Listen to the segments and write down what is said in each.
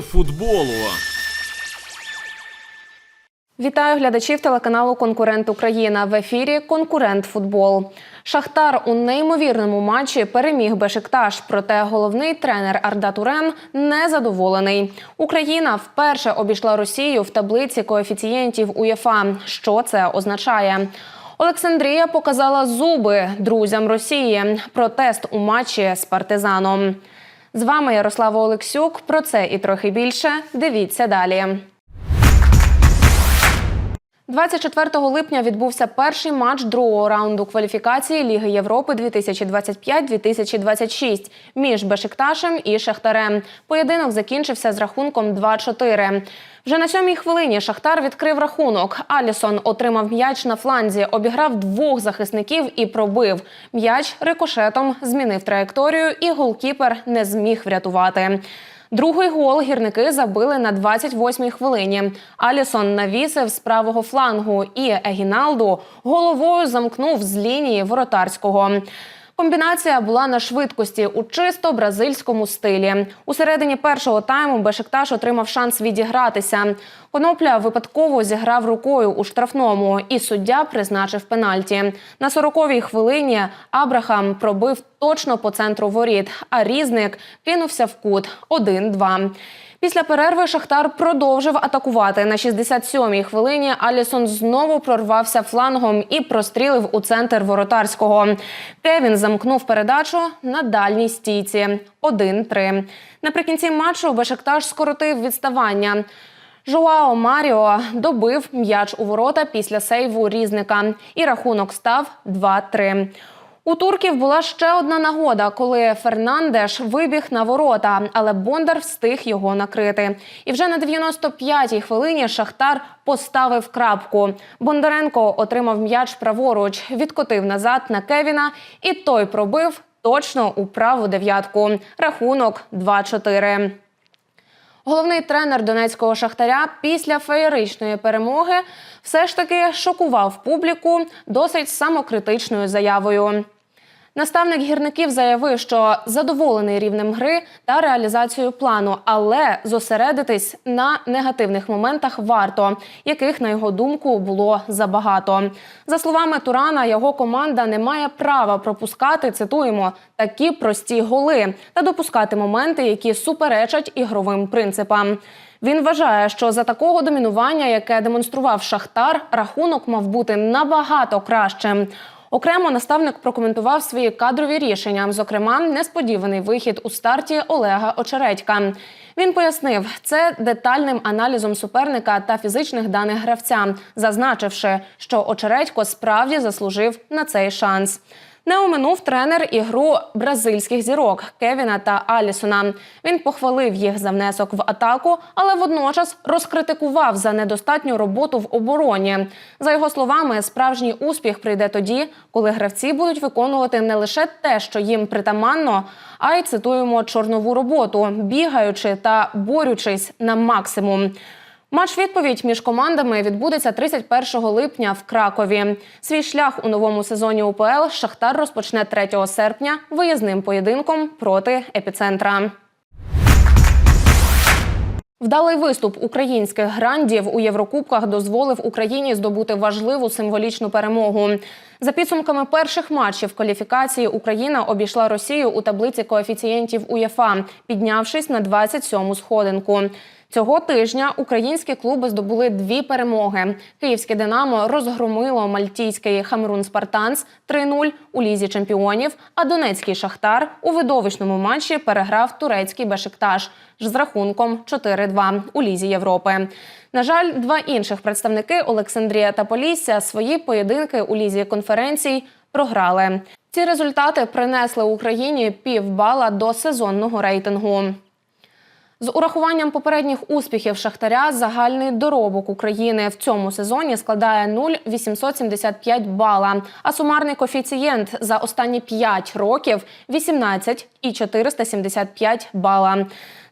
Футболу. Вітаю глядачів телеканалу Конкурент Україна в ефірі Конкурент Футбол. Шахтар у неймовірному матчі переміг Бешикташ, проте головний тренер Арда Турен не задоволений. Україна вперше обійшла Росію в таблиці коефіцієнтів УЄФА. Що це означає? Олександрія показала зуби друзям Росії. Протест у матчі з партизаном. З вами Ярослава Олексюк. Про це і трохи більше. Дивіться далі. 24 липня відбувся перший матч другого раунду кваліфікації Ліги Європи 2025-2026 між Бешикташем і Шахтарем. Поєдинок закінчився з рахунком 2-4. Вже на сьомій хвилині Шахтар відкрив рахунок. Алісон отримав м'яч на фланзі, обіграв двох захисників і пробив. М'яч рикошетом змінив траєкторію, і голкіпер не зміг врятувати. Другий гол гірники забили на 28-й хвилині. Алісон навісив з правого флангу, і Егіналду головою замкнув з лінії воротарського. Комбінація була на швидкості у чисто бразильському стилі. У середині першого тайму Бешикташ отримав шанс відігратися. Конопля випадково зіграв рукою у штрафному, і суддя призначив пенальті. На 40-й хвилині Абрахам пробив точно по центру воріт, а різник кинувся в кут 1-2. Після перерви Шахтар продовжив атакувати. На 67-й хвилині Алісон знову прорвався флангом і прострілив у центр воротарського. Кевін замкнув передачу на дальній стійці 1-3. Наприкінці матчу Бешикташ скоротив відставання. Жоао Маріо добив м'яч у ворота після сейву різника, і рахунок став 2-3. У турків була ще одна нагода, коли Фернандеш вибіг на ворота, але Бондар встиг його накрити. І вже на 95-й хвилині Шахтар поставив крапку. Бондаренко отримав м'яч праворуч, відкотив назад на Кевіна, і той пробив точно у праву дев'ятку. Рахунок 2-4. Головний тренер донецького шахтаря після феєричної перемоги все ж таки шокував публіку досить самокритичною заявою. Наставник гірників заявив, що задоволений рівнем гри та реалізацією плану, але зосередитись на негативних моментах варто, яких на його думку було забагато. За словами Турана, його команда не має права пропускати цитуємо такі прості голи та допускати моменти, які суперечать ігровим принципам. Він вважає, що за такого домінування, яке демонстрував Шахтар, рахунок мав бути набагато кращим. Окремо наставник прокоментував свої кадрові рішення, зокрема, несподіваний вихід у старті Олега Очередька. Він пояснив це детальним аналізом суперника та фізичних даних гравця, зазначивши, що Очередько справді заслужив на цей шанс. Не оминув тренер ігру бразильських зірок Кевіна та Алісона. Він похвалив їх за внесок в атаку, але водночас розкритикував за недостатню роботу в обороні. За його словами, справжній успіх прийде тоді, коли гравці будуть виконувати не лише те, що їм притаманно, а й цитуємо чорнову роботу, бігаючи та борючись на максимум. Матч відповідь між командами відбудеться 31 липня в Кракові. Свій шлях у новому сезоні УПЛ Шахтар розпочне 3 серпня виїзним поєдинком проти епіцентра. Вдалий виступ українських грандів у Єврокубках дозволив Україні здобути важливу символічну перемогу. За підсумками перших матчів кваліфікації Україна обійшла Росію у таблиці коефіцієнтів УЄФА, піднявшись на 27-му сходинку. Цього тижня українські клуби здобули дві перемоги. Київське Динамо розгромило мальтійський Хамрун Спартанс 3-0 у лізі чемпіонів. А Донецький Шахтар у видовищному матчі переграв турецький Бешикташ з рахунком 4-2 у лізі Європи. На жаль, два інших представники Олександрія та Полісся свої поєдинки у лізі конференцій програли. Ці результати принесли Україні півбала до сезонного рейтингу. З урахуванням попередніх успіхів Шахтаря загальний доробок України в цьому сезоні складає 0,875 бала, а сумарний коефіцієнт за останні 5 років 18,475 бала.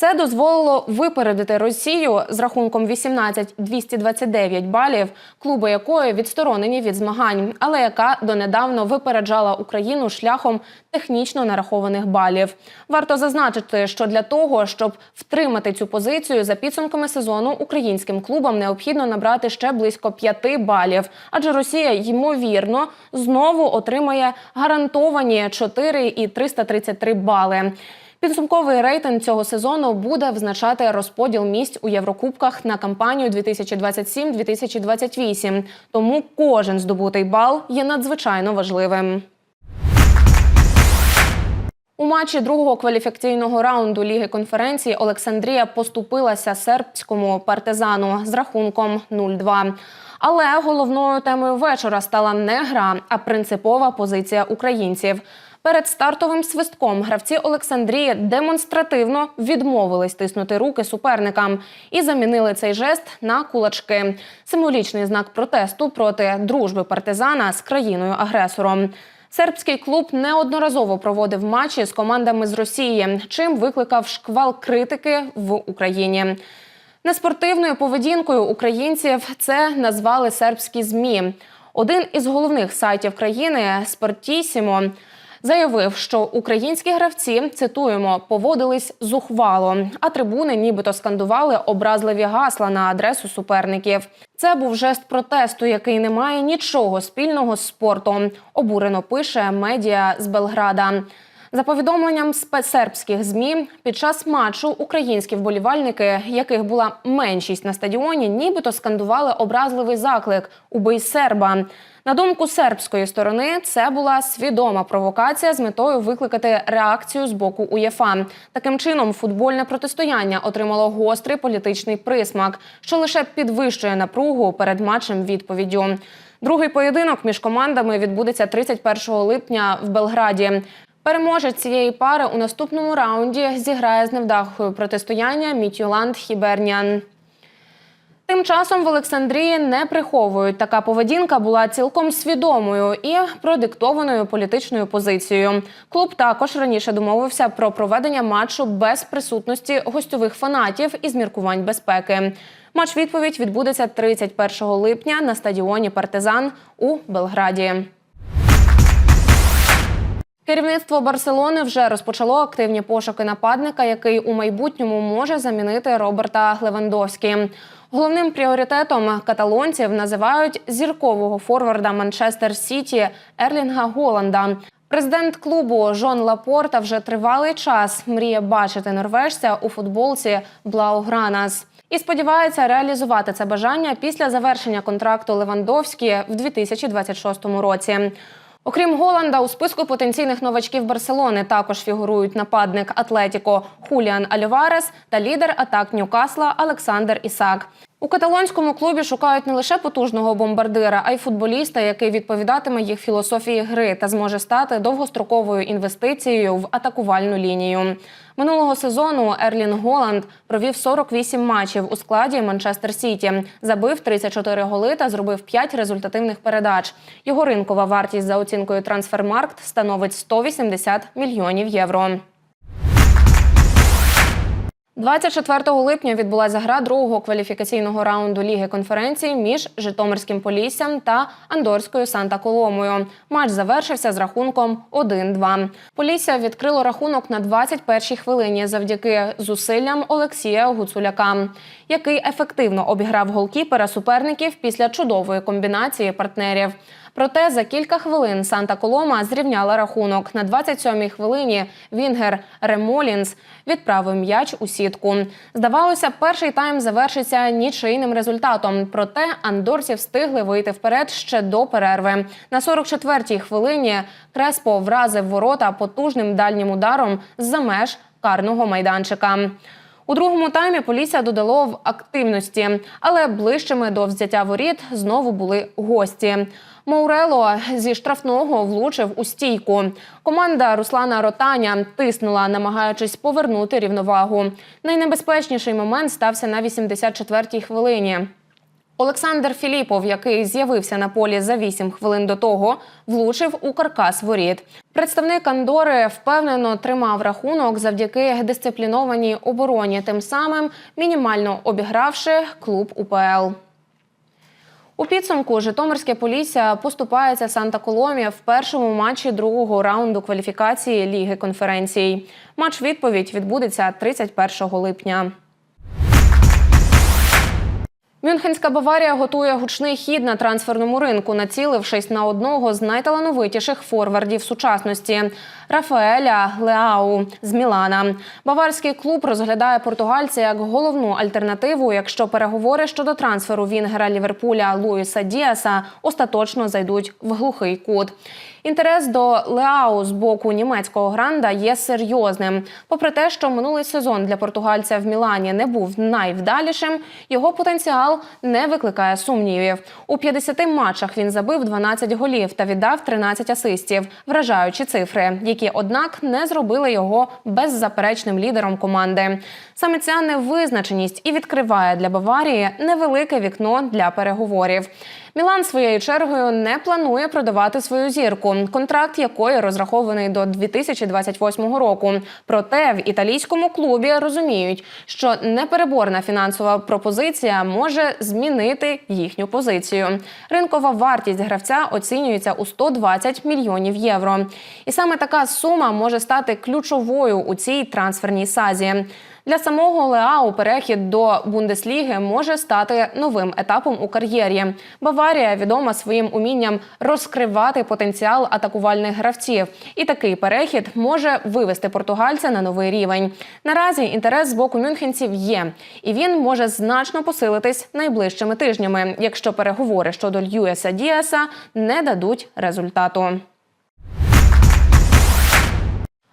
Це дозволило випередити Росію з рахунком 18-229 балів, клуби якої відсторонені від змагань, але яка донедавно випереджала Україну шляхом технічно нарахованих балів. Варто зазначити, що для того, щоб втримати цю позицію за підсумками сезону, українським клубам необхідно набрати ще близько 5 балів, адже Росія ймовірно знову отримає гарантовані 4 і 333 бали. Підсумковий рейтинг цього сезону буде визначати розподіл місць у Єврокубках на кампанію 2027-2028. Тому кожен здобутий бал є надзвичайно важливим. У матчі другого кваліфікаційного раунду Ліги конференції Олександрія поступилася сербському партизану з рахунком 0-2. Але головною темою вечора стала не гра, а принципова позиція українців. Перед стартовим свистком гравці Олександрії демонстративно відмовились тиснути руки суперникам і замінили цей жест на кулачки символічний знак протесту проти дружби партизана з країною-агресором. Сербський клуб неодноразово проводив матчі з командами з Росії, чим викликав шквал критики в Україні. Неспортивною поведінкою українців це назвали сербські змі. Один із головних сайтів країни Спортісімо заявив, що українські гравці цитуємо поводились зухвало, а трибуни нібито скандували образливі гасла на адресу суперників. Це був жест протесту, який не має нічого спільного з спортом. Обурено пише медіа з Белграда. За повідомленням спецсербських змі, під час матчу українські вболівальники, яких була меншість на стадіоні, нібито скандували образливий заклик Убий серба. На думку сербської сторони, це була свідома провокація з метою викликати реакцію з боку УЄФА. Таким чином, футбольне протистояння отримало гострий політичний присмак, що лише підвищує напругу перед матчем відповіддю. Другий поєдинок між командами відбудеться 31 липня в Белграді. Переможець цієї пари у наступному раунді зіграє з невдахою протистояння Мітюланд Хіберніан. Тим часом в Олександрії не приховують. Така поведінка була цілком свідомою і продиктованою політичною позицією. Клуб також раніше домовився про проведення матчу без присутності гостьових фанатів із міркувань безпеки. Матч відповідь відбудеться 31 липня на стадіоні Партизан у Белграді. Керівництво Барселони вже розпочало активні пошуки нападника, який у майбутньому може замінити Роберта Левандовські. Головним пріоритетом каталонців називають зіркового форварда Манчестер Сіті Ерлінга Голанда. Президент клубу Жон Лапорта вже тривалий час мріє бачити норвежця у футболці Блаугранас. І сподівається реалізувати це бажання після завершення контракту Левандовські в 2026 році. Окрім Голанда, у списку потенційних новачків Барселони також фігурують нападник Атлетіко Хуліан Альварес та лідер атак Ньюкасла Олександр Ісак. У каталонському клубі шукають не лише потужного бомбардира, а й футболіста, який відповідатиме їх філософії гри та зможе стати довгостроковою інвестицією в атакувальну лінію. Минулого сезону Ерлін Голланд провів 48 матчів у складі Манчестер Сіті, забив 34 голи та зробив 5 результативних передач. Його ринкова вартість за оцінкою Трансфермаркт становить 180 мільйонів євро. 24 липня відбулася гра другого кваліфікаційного раунду Ліги конференції між Житомирським Поліссям та Андорською Санта Коломою. Матч завершився з рахунком 1-2. Полісся відкрило рахунок на 21-й хвилині завдяки зусиллям Олексія Гуцуляка, який ефективно обіграв голкіпера суперників після чудової комбінації партнерів. Проте за кілька хвилин Санта Колома зрівняла рахунок. На 27-й хвилині Вінгер Ремолінс відправив м'яч у сітку. Здавалося, перший тайм завершиться нічийним результатом. Проте андорці встигли вийти вперед ще до перерви. На 44-й хвилині Креспо вразив ворота потужним дальнім ударом з-за меж карного майданчика. У другому таймі Полісся додало в активності, але ближчими до взяття воріт знову були гості. Моурело зі штрафного влучив у стійку. Команда Руслана Ротаня тиснула, намагаючись повернути рівновагу. Найнебезпечніший момент стався на 84-й хвилині. Олександр Філіпов, який з'явився на полі за 8 хвилин до того, влучив у каркас воріт. Представник Андори впевнено тримав рахунок завдяки дисциплінованій обороні, тим самим мінімально обігравши клуб УПЛ. У підсумку Житомирське Полісся поступається Санта Коломія в першому матчі другого раунду кваліфікації Ліги конференцій. Матч відповідь відбудеться 31 липня. Мюнхенська Баварія готує гучний хід на трансферному ринку, націлившись на одного з найталановитіших форвардів сучасності Рафаеля Леау з Мілана. Баварський клуб розглядає португальця як головну альтернативу, якщо переговори щодо трансферу Вінгера Ліверпуля Луїса Діаса остаточно зайдуть в глухий кут. Інтерес до Леау з боку німецького гранда є серйозним. Попри те, що минулий сезон для португальця в Мілані не був найвдалішим, його потенціал не викликає сумнівів. У 50 матчах він забив 12 голів та віддав 13 асистів, вражаючі цифри, які, однак, не зробили його беззаперечним лідером команди. Саме ця невизначеність і відкриває для Баварії невелике вікно для переговорів. Мілан своєю чергою не планує продавати свою зірку, контракт якої розрахований до 2028 року. Проте в італійському клубі розуміють, що непереборна фінансова пропозиція може змінити їхню позицію. Ринкова вартість гравця оцінюється у 120 мільйонів євро. І саме така сума може стати ключовою у цій трансферній сазі. Для самого Леау перехід до Бундесліги може стати новим етапом у кар'єрі. Баварія відома своїм умінням розкривати потенціал атакувальних гравців, і такий перехід може вивести португальця на новий рівень. Наразі інтерес з боку мюнхенців є, і він може значно посилитись найближчими тижнями, якщо переговори щодо Льюеса Діаса не дадуть результату.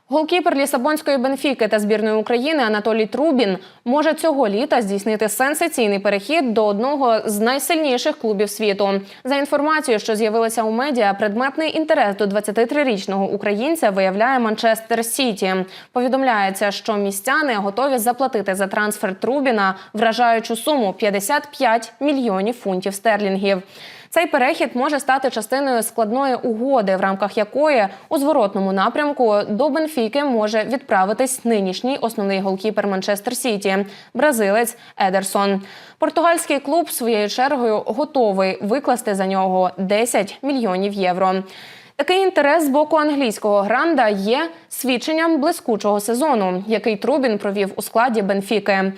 Голкіпер Лісабонської Бенфіки та збірної України Анатолій Трубін може цього літа здійснити сенсаційний перехід до одного з найсильніших клубів світу. За інформацією, що з'явилася у медіа, предметний інтерес до 23-річного українця виявляє Манчестер Сіті. Повідомляється, що містяни готові заплатити за трансфер Трубіна вражаючу суму 55 мільйонів фунтів стерлінгів. Цей перехід може стати частиною складної угоди, в рамках якої у зворотному напрямку до Бенфіки може відправитись нинішній основний голкіпер Манчестер Сіті бразилець Едерсон. Португальський клуб своєю чергою готовий викласти за нього 10 мільйонів євро. Такий інтерес з боку англійського гранда є свідченням блискучого сезону, який Трубін провів у складі Бенфіки.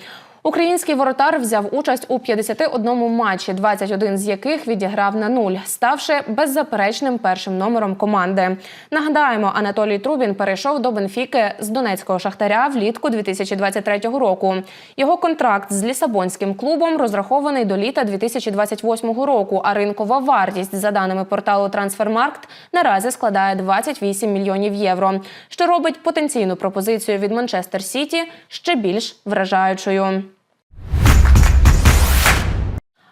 Український воротар взяв участь у 51 матчі, 21 з яких відіграв на нуль, ставши беззаперечним першим номером команди. Нагадаємо, Анатолій Трубін перейшов до Бенфіки з донецького шахтаря влітку 2023 року. Його контракт з лісабонським клубом розрахований до літа 2028 року. А ринкова вартість, за даними порталу Трансфермаркт, наразі складає 28 мільйонів євро, що робить потенційну пропозицію від Манчестер Сіті ще більш вражаючою.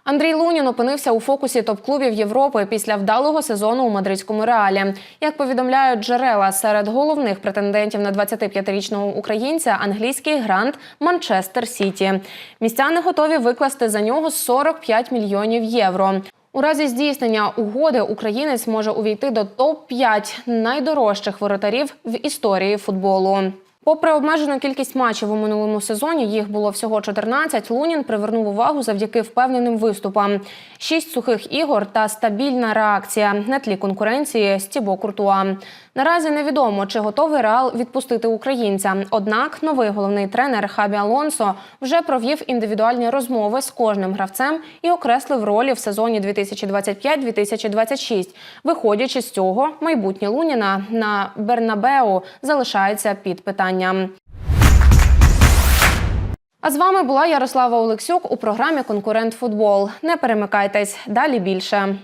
Андрій Лунін опинився у фокусі топ-клубів Європи після вдалого сезону у мадридському реалі. Як повідомляють джерела серед головних претендентів на 25-річного українця, англійський грант Манчестер Сіті. Містяни готові викласти за нього 45 мільйонів євро. У разі здійснення угоди українець може увійти до топ-5 найдорожчих воротарів в історії футболу. Попри обмежену кількість матчів у минулому сезоні, їх було всього 14, Лунін привернув увагу завдяки впевненим виступам. Шість сухих ігор та стабільна реакція на тлі конкуренції Стібо Тібо Куртуа. Наразі невідомо, чи готовий Реал відпустити українця. Однак новий головний тренер Хабі Алонсо вже провів індивідуальні розмови з кожним гравцем і окреслив ролі в сезоні 2025-2026. Виходячи з цього, майбутнє Луніна на Бернабеу залишається під питанням. А з вами була Ярослава Олексюк у програмі Конкурент Футбол. Не перемикайтесь далі більше.